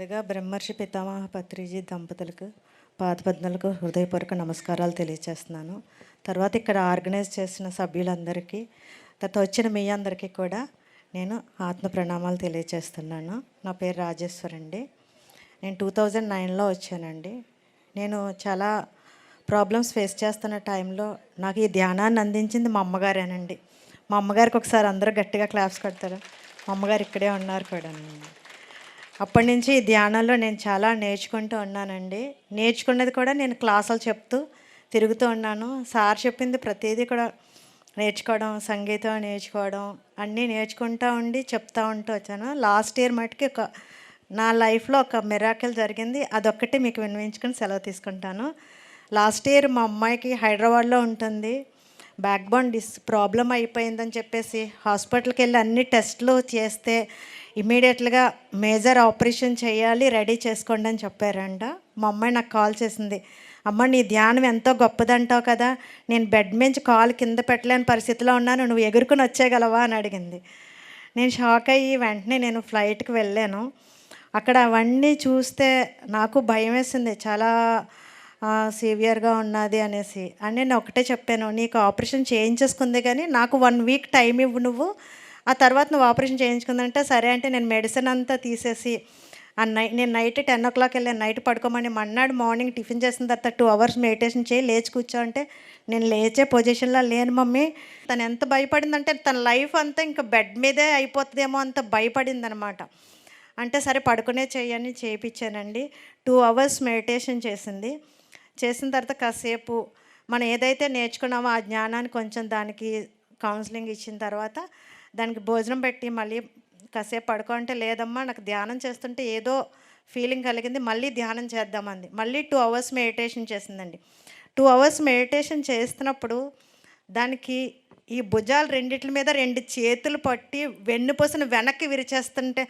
ముందుగా బ్రహ్మర్షి పితామహ పత్రిజీ దంపతులకు పాదపద్మలకు హృదయపూర్వక నమస్కారాలు తెలియజేస్తున్నాను తర్వాత ఇక్కడ ఆర్గనైజ్ చేసిన సభ్యులందరికీ తర్వాత వచ్చిన మీ అందరికీ కూడా నేను ఆత్మ ప్రణామాలు తెలియజేస్తున్నాను నా పేరు రాజేశ్వర్ అండి. నేను టూ థౌజండ్ నైన్లో వచ్చానండి. నేను చాలా ప్రాబ్లమ్స్ ఫేస్ చేస్తున్న టైంలో నాకు ఈ ధ్యానాన్ని అందించింది మా అమ్మగారేనండి. మా అమ్మగారికి ఒకసారి అందరూ గట్టిగా క్లాప్స్ కడతారు. మా అమ్మగారు ఇక్కడే ఉన్నారు కూడా అప్పటి నుంచి ఈ ధ్యానంలో నేను చాలా నేర్చుకుంటూ ఉన్నానండి. నేర్చుకున్నది కూడా నేను క్లాసులు చెప్తూ తిరుగుతూ ఉన్నాను. సార్ చెప్పింది ప్రతిదీ కూడా నేర్చుకోవడం సంగీతం నేర్చుకోవడం అన్నీ నేర్చుకుంటూ ఉండి చెప్తూ ఉంటూ వచ్చాను. లాస్ట్ ఇయర్ మటుకి ఒక నా లైఫ్లో ఒక మిరాకిల్ జరిగింది. అదొక్కటి మీకు వినిపించుకుని సెలవు తీసుకుంటాను. లాస్ట్ ఇయర్ మా అమ్మాయికి హైదరాబాద్లో ఉంటుంది. బ్యాక్ బోన్ డిస్ ప్రాబ్లం అయిపోయిందని చెప్పేసి హాస్పిటల్కి వెళ్ళి అన్ని టెస్ట్లు చేస్తే ఇమీడియట్గా మేజర్ ఆపరేషన్ చేయాలి రెడీ చేసుకోండి అని చెప్పారంట. మా అమ్మాయి నాకు కాల్ చేసింది. అమ్మ నీ ధ్యానం ఎంతో గొప్పదంటావు కదా నేను బెడ్ మించి కాలు కింద పెట్టలేని పరిస్థితిలో ఉన్నాను నువ్వు ఎగురుకుని వచ్చేయగలవా? అని అడిగింది. నేను షాక్ అయ్యి వెంటనే నేను ఫ్లైట్కి వెళ్ళాను. అక్కడ అవన్నీ చూస్తే నాకు భయం వేసింది చాలా సేవియర్గా ఉన్నది అనేసి. అని నేను ఒకటే చెప్పాను నీకు ఆపరేషన్ చేయించేసుకుంది కానీ నాకు వన్ వీక్ టైం ఇవ్వు నువ్వు. ఆ తర్వాత నువ్వు ఆపరేషన్ చేయించుకుందంటే సరే అంటే నేను మెడిసిన్ అంతా తీసేసి ఆ నై నేను నైట్ టెన్ ఓ క్లాక్ వెళ్ళాను నైట్ పడుకోమని మన్నాడు మార్నింగ్ టిఫిన్ చేసిన తర్వాత టూ అవర్స్ మెడిటేషన్ చేయి లేచి కూర్చో అంటే నేను లేచే పొజిషన్లో లేను మమ్మీ. తను ఎంత భయపడిందంటే తన లైఫ్ అంతా ఇంకా బెడ్ మీదే అయిపోతుందేమో అంత భయపడింది అనమాట అంటే సరే పడుకునే చేయని చేయించానండి టూ అవర్స్ మెడిటేషన్ చేసింది. చేసిన తర్వాత కాసేపు మనం ఏదైతే నేర్చుకున్నామో ఆ జ్ఞానాన్ని కొంచెం దానికి కౌన్సిలింగ్ ఇచ్చిన తర్వాత దానికి భోజనం పెట్టి మళ్ళీ కాసేపు పడుకోంటే లేదమ్మా నాకు ధ్యానం చేస్తుంటే ఏదో ఫీలింగ్ కలిగింది మళ్ళీ ధ్యానం చేద్దామంది. మళ్ళీ టూ అవర్స్ మెడిటేషన్ చేసిందండి. టూ అవర్స్ మెడిటేషన్ చేస్తున్నప్పుడు దానికి ఈ భుజాలు రెండిట్ల మీద రెండు చేతులు పట్టి వెన్నుపూసను వెనక్కి విరిచేస్తుంటే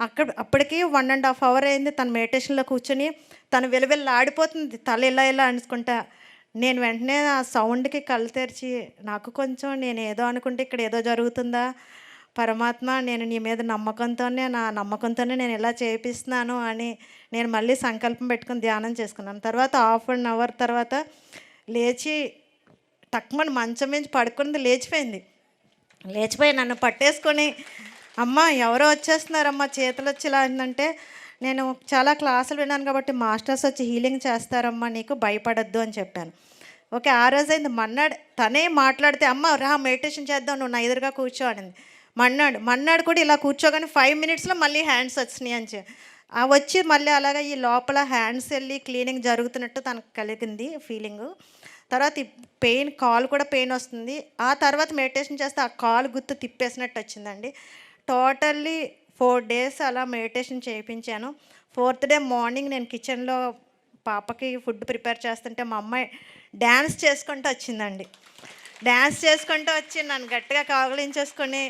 అక్కడ అప్పటికి వన్ అండ్ హాఫ్ అవర్ అయింది తన మెడిటేషన్లో కూర్చొని తను వెలువెల్లి ఆడిపోతుంది తల ఇలా ఇలా అనుకుంటా నేను వెంటనే ఆ సౌండ్కి కళ్ళు తెరిచి నాకు కొంచెం నేను ఏదో అనుకుంటే ఇక్కడ ఏదో జరుగుతుందా? పరమాత్మ నేను నీ మీద నమ్మకంతోనే నా నమ్మకంతోనే నేను ఇలా చేపిస్తున్నాను అని నేను మళ్ళీ సంకల్పం పెట్టుకుని ధ్యానం చేసుకున్నాను. తర్వాత హాఫ్ అన్ అవర్ తర్వాత లేచి తక్కువని మంచం మించి పడుకున్నది లేచిపోయింది. లేచిపోయి నన్ను పట్టేసుకొని అమ్మ ఎవరో వచ్చేస్తున్నారమ్మా చేతులు వచ్చి ఇలా అయిందంటే నేను చాలా క్లాసులు విన్నాను కాబట్టి మాస్టర్స్ వచ్చి హీలింగ్ చేస్తారమ్మా నీకు భయపడద్దు అని చెప్పాను. ఓకే ఆ రోజు అయింది మన్నాడు తనే మాట్లాడితే అమ్మ రా మెడిటేషన్ చేద్దాం నువ్వు నా ఎదురుగా కూర్చో అనింది. మన్నాడు మన్నాడు కూడా ఇలా కూర్చోగానే ఫైవ్ మినిట్స్లో మళ్ళీ హ్యాండ్స్ వచ్చినాయి అని చెప్పి. ఆ వచ్చి మళ్ళీ అలాగా ఈ లోపల హ్యాండ్స్ వెళ్ళి క్లీనింగ్ జరుగుతున్నట్టు తనకు కలిగింది ఫీలింగు. తర్వాత ఈ పెయిన్ కాలు కూడా పెయిన్ వస్తుంది. ఆ తర్వాత మెడిటేషన్ చేస్తే ఆ కాలు గుర్తు తిప్పేసినట్టు వచ్చిందండి. టోటల్లీ ఫోర్ డేస్ అలా మెడిటేషన్ చేయించాను. ఫోర్త్ డే మార్నింగ్ నేను కిచెన్లో పాపకి ఫుడ్ ప్రిపేర్ చేస్తుంటే మా అమ్మాయి డ్యాన్స్ చేసుకుంటూ వచ్చిందండి. డ్యాన్స్ చేసుకుంటూ వచ్చి నన్ను గట్టిగా కావలించేసుకొని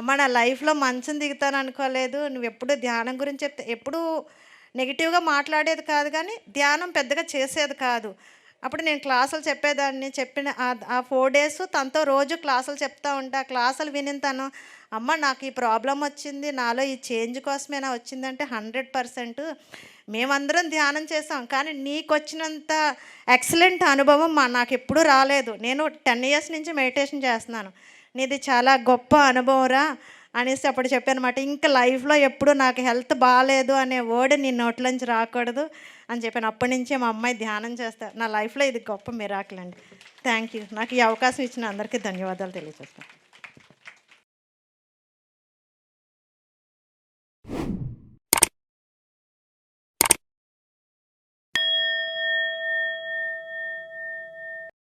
అమ్మ నా లైఫ్లో మంచం దిగుతాను అనుకోలేదు. నువ్వు ఎప్పుడు ధ్యానం గురించి చెప్తే ఎప్పుడు నెగిటివ్గా మాట్లాడేది కాదు కానీ ధ్యానం పెద్దగా చేసేది కాదు. అప్పుడు నేను క్లాసులు చెప్పేదాన్ని. చెప్పిన ఆ ఫోర్ డేస్ తనతో రోజు క్లాసులు చెప్తా ఉంటా. క్లాసులు విని తను అమ్మ నాకు ఈ ప్రాబ్లం వచ్చింది. నాలో ఈ చేంజ్ కోసమేనా వచ్చిందంటే హండ్రెడ్ పర్సెంట్ మేమందరం ధ్యానం చేసాం కానీ నీకు వచ్చినంత ఎక్సలెంట్ అనుభవం మా నాకు ఎప్పుడూ రాలేదు. నేను టెన్ ఇయర్స్ నుంచి మెడిటేషన్ చేస్తున్నాను. నీది చాలా గొప్ప అనుభవంరా అనేసి అప్పుడు చెప్పానమాట ఇంకా లైఫ్లో ఎప్పుడు నాకు హెల్త్ బాగాలేదు అనే వర్డ్ నీ నోట్లోంచి రాకూడదు అని చెప్పాను. అప్పటి నుంచే మా అమ్మాయి ధ్యానం చేస్తారు. నా లైఫ్లో ఇది గొప్ప మిరాకిల్ అండి. Thank you. నాకు ఈ అవకాశం ఇచ్చిన అందరికీ ధన్యవాదాలు తెలియజేస్తాను.